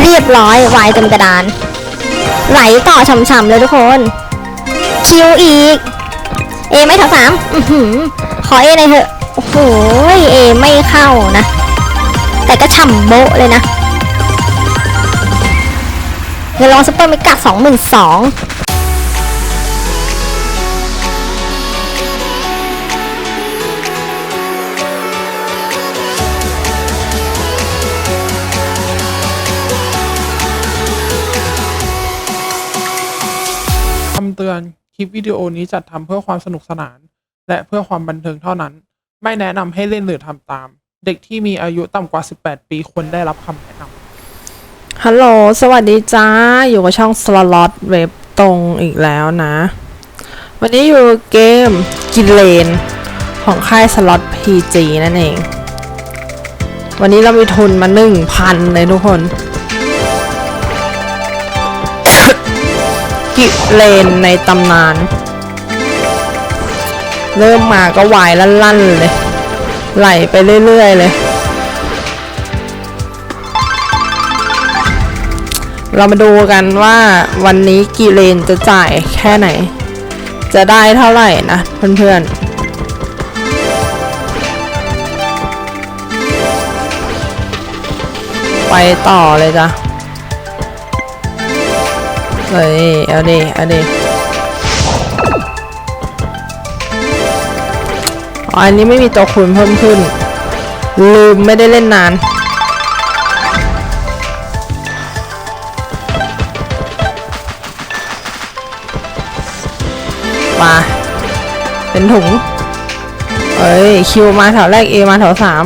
เรียบร้อยวายเต็มกระดาน ไหลต่อช่ำๆเลยทุกคน คิวอีก เอไม่ถึงสามขอเอหน่อยเถอะ โอ้โหเอไม่เข้านะ แต่ก็ฉ่ำโบะเลยนะเงินรางวัลซุปเปอร์เมกะสองหมื่นสอง ตือน คลิปวิดีโอนี้จัดทำเพื่อความสนุกสนาน และเพื่อความบันเทิงเท่านั้น ไม่แนะนำให้เล่นหรือทำตาม เด็กที่มีอายุต่ำกว่า 18 ปีควรได้รับคำแนะนำฮัลโหล สวัสดีจ้า อยู่กับช่องสล็อตเว็บตรงอีกแล้วนะ วันนี้อยู่เกมกินเลน ของค่ายสล็อต PG นั่นเอง วันนี้เรามีทุนมาหนึ่งพันเลยทุกคน กิเลนในตำนาน เริ่มมาก็วายลั่นๆเลย ไหลไปเรื่อยๆเลย เรามาดูกันว่าวันนี้กี่เลนจะจ่ายแค่ไหน จะได้เท่าไหร่นะเพื่อนๆไปต่อเลยจ้ะ เฮ้ยเอาดิเอาดิอันนี้ไม่มีตัวคูณเพิ่มขึ้น ลืมไม่ได้เล่นนานมาเป็นถุง เอ้ยคิวมาแถวแรก A มาแถวสาม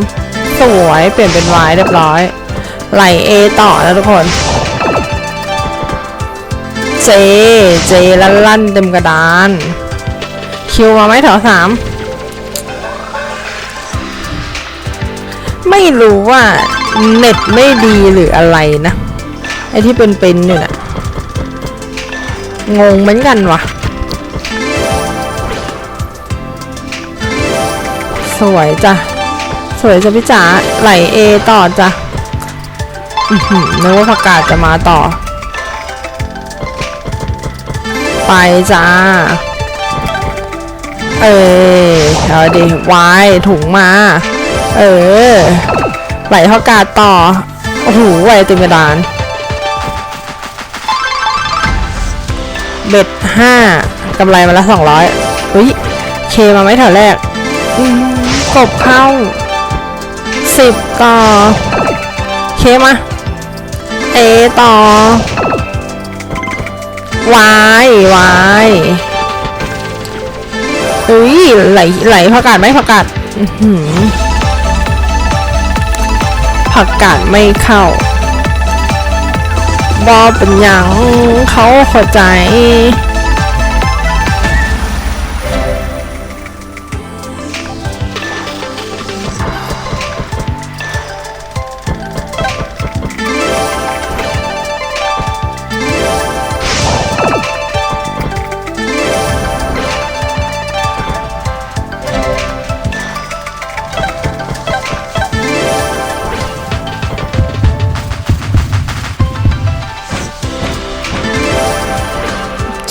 สวย เปลี่ยนเป็น Y เรียบร้อย ไหล A ต่อแล้วทุกคน J J ลั่นลั่นเต็มกระดาน คิวมาไหมแถวสามไม่รู้ว่าเน็ตไม่ดีหรืออะไรนะ ไอที่เป็นๆอยู่น่ะ งงเหมือนกันวะสวยจ้ะ สวยจ้ะพี่จ๋าไหลเอต่อจ้ะนึกว่าผักกาดจะมาต่อ ไปจ้า เออเอาดิวายถุงมา เออไหลผักกาดต่อ โอ้โหไหวเต็มกระดาน เบ็ดห้ากำไรมาละสองร้อยเฮ้ย เคมาไหมแถวแรกกบเข้าสิบต่อ เคมา เอต่อ วายวายอุ้ยไหลไหลผักกาดไหมผักกาดผักกาดไม่เข้าบอเป็นยังเขาเข้าใจ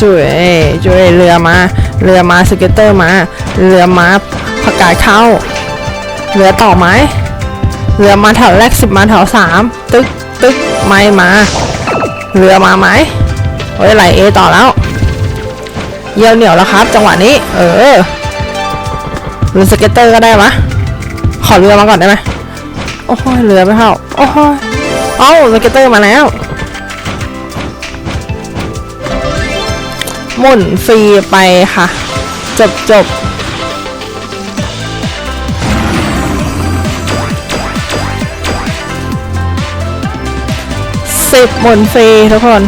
จุ๋ยจุ๋ยเรือมาเรือมาสเก็ตเตอร์มา เรือมาผักกาดเข้าเรือต่อไหมเรือมาแถวแรกสิบมาแถวสามตึกตึกไม่มา เรือมาไหมโอ้ยไหลเอต่อแล้วเยี่ยวเหนียวแล้วครับ จังหวะนี้ เออเรือสเก็ตเตอร์ก็ได้มะขอเรือมาก่อนได้ไหมโอ้ยเรือไม่เข้าโอ้ยเอ้าสเก็ตเตอร์มาแล้ว หมุนฟรีไปค่ะ จบจบสิบหมุนฟรีทุกคน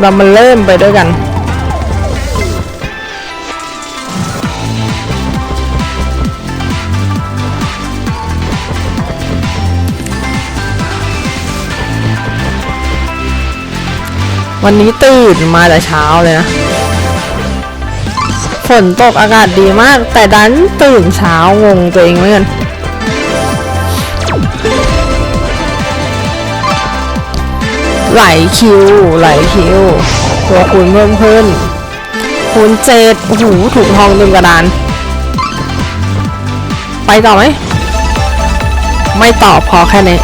เรามาเริ่มไปด้วยกัน วันนี้ตื่นมาแต่เช้าเลยนะ ฝนตกอากาศดีมาก แต่ดันตื่นเช้างงตัวเองเหมือนกันไหลคิวไหลคิว ตัวคูณเพิ่มขึ้นคูณเจ็ดโอ้โหถูกทองเต็มกระดาน ไปต่อไหม ไม่ต่อพอแค่นี้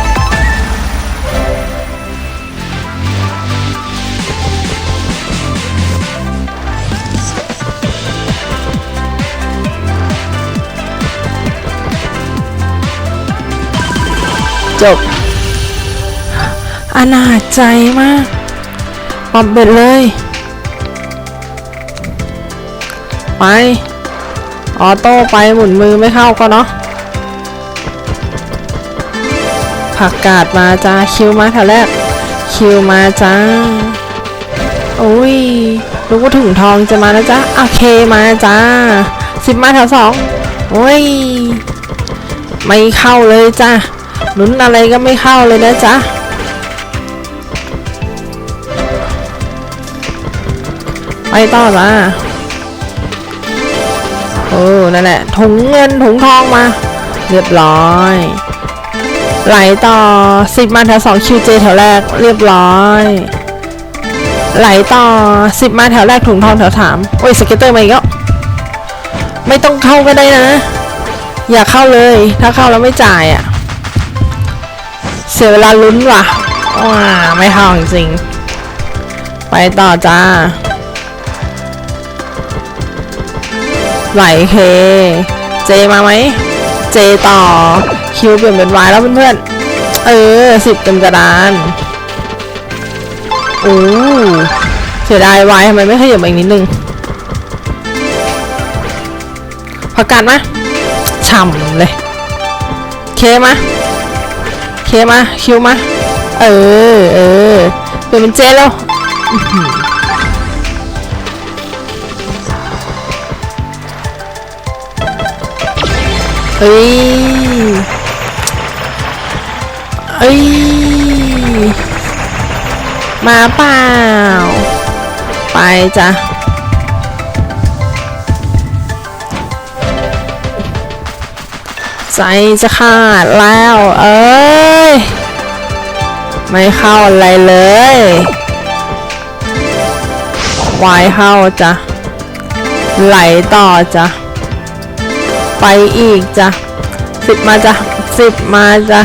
จบ อนาจใจมากปรับเบ็ดเลย ไป ออโต้ไปหมุนมือไม่เข้าก็เนาะผักกาดมาจ้า คิวมาแถวแรก คิวมาจ้าโอ้ยรู้ว่าถุงทองจะมานะจ๊ะโอเคมาจ้าสิบมาแถวสองโอ้ย ไม่เข้าเลยจ้า ลุ้นอะไรก็ไม่เข้าเลยนะจ๊ะไปต่อจ้าโอ้นั่นแหละถุงเงินถุงทองมา เรียบร้อยไหลต่อสิบมาแถวสองคิวเจแถวแรกเรียบร้อยไหลต่อสิบมาแถวแรกถุงทองแถวสามโอ้ยสเก็ตเตอร์มาอีกแล้วไม่ต้องเข้าก็ได้นะ อย่าเข้าเลย ถ้าเข้าแล้วไม่จ่ายอะ สียเวลาลุ้นว่ะว้าไม่เข้าจริง ไปต่อจ้า ไหลเค เจมาไหม เจต่อ คิวเปลี่ยนเป็นวายแล้วเพื่อนๆ เออสิบเต็มกระดานโอ้เสียดายวายทำไมไม่ขยับอีกนิดนึงพักกันมะฉ่ำเลย เคมา เคมาคิวมา เออเออเปลี่ยนเป็นเจแล้วเอ้ยเอ้ย มาเปล่า ไปจ้ะใจจะขาดแล้ว เอ้ย ไม่เข้าอะไรเลยวายเข้าจ้ะ ไหลต่อจ้ะ ไปอีกจ้ะสิบมาจ้ะสิบมาจ้ะ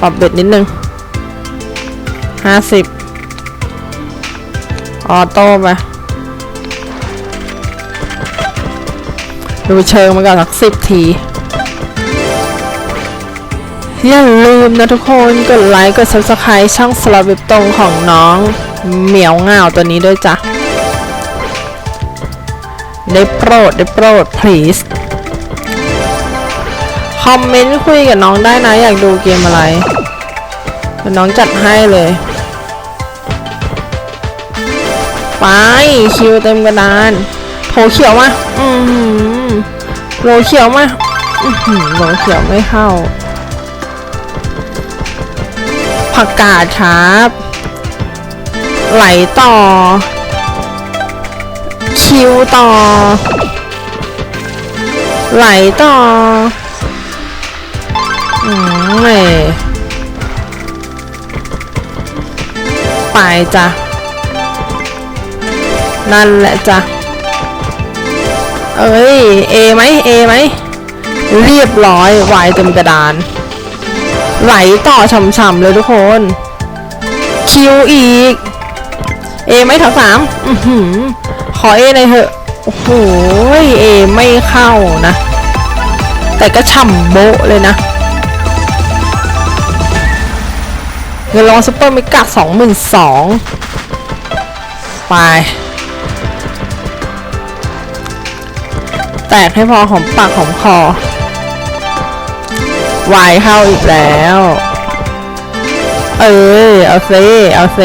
ปรับเบ็ดนิดนึงห้าสิบออโต้ไป ดูเชิงมาก่อนสักสิบทีอย่าลืมนะทุกคนกดไลค์กด subscribe ช่องสลับเว็บตรงของน้องเหมียวเงาตัวนี้ด้วยจ้ะ ได้โปรด ได้โปรด please คอมเมนต์คุยกับน้องได้นะ อยากดูเกมอะไรเดี๋ยวน้องจัดให้เลย ไป คิวเต็มกระดาน โถเขียวมาอือหือโหลเขียวมาอือหือโหลเขียวไม่เข้า ผักกาดครับ ไหลต่อ คิวต่อ ไหลต่ออืมเม่ไปจ้ะนั่นแหละจ้ะ เอ้ย เอไหมเอไหม เรียบร้อยวายเต็มกระดาน ไหลต่อช่ำๆเลยทุกคน คิวอีก เอไหมแถวสามขอเอหน่อยเถอะ โอ้โห เอไม่เข้านะ แต่ก็ฉ่ำโบะเลยนะเงินรางซุปเปอร์มิกาสองหมื่นสองไป ตกให้พอหอมปากหอมคอวายเข้าอีกแล้ว เออเอาเซเอาเซ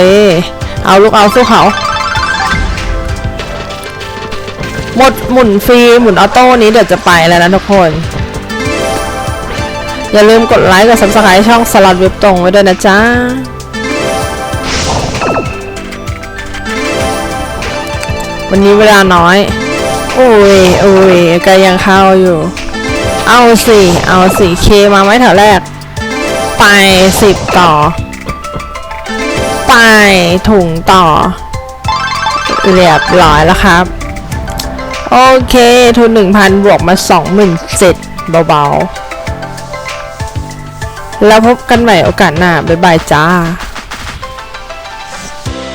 เอาลูกเอาสู้เขาหมดหมุนฟรีหมุนออโต้นี้เดี๋ยวจะไปแล้วนะทุกคน อย่าลืมกดไลค์กด subscribe ช่องสลัดเว็บตรงไว้ด้วยนะจ๊ะวันนี้เวลาน้อย โอ้ยโอ้ยก็ยังเข้าอยู่ เอาสิเอาสิเคมาไหมแถวแรก ไปสิบต่อ ไปถุงต่อ เรียบร้อยแล้วครับ โอเค ทุนหนึ่งพันบวกมาสองหมื่นเจ็ดเบาๆ แล้วพบกันใหม่โอกาสหน้า บ๊ายบายจ้า